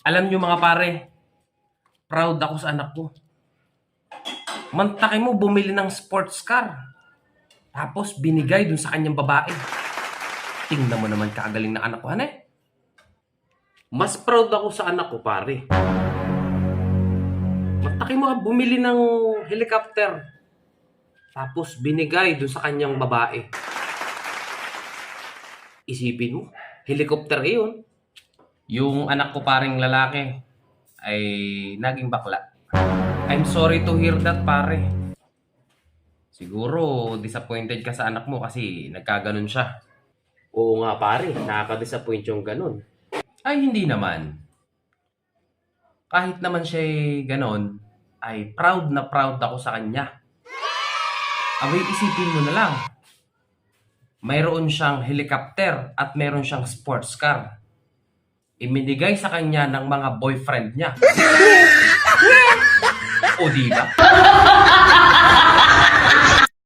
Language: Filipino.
Alam nyo mga pare, proud ako sa anak ko. Mantaki mo bumili ng sports car. Tapos binigay dun sa kanyang babae. Tingnan mo naman kagaling na anak ko, hane. Mas proud ako sa anak ko, pare. Mantaki mo bumili ng helicopter. Tapos binigay dun sa kanyang babae. Isipin mo, helicopter iyon. Yung anak ko paring lalaki ay naging bakla. I'm sorry to hear that, pare. Siguro, disappointed ka sa anak mo kasi nagkaganon siya. Oo nga pare, nakaka-disappoint yung ganun. Ay, hindi naman. Kahit naman siya ganon, ay proud na proud ako sa kanya. Abay, isipin mo na lang. Mayroon siyang helicopter at mayroon siyang sports car. Iminigay sa kanya ng mga boyfriend niya. o di ba?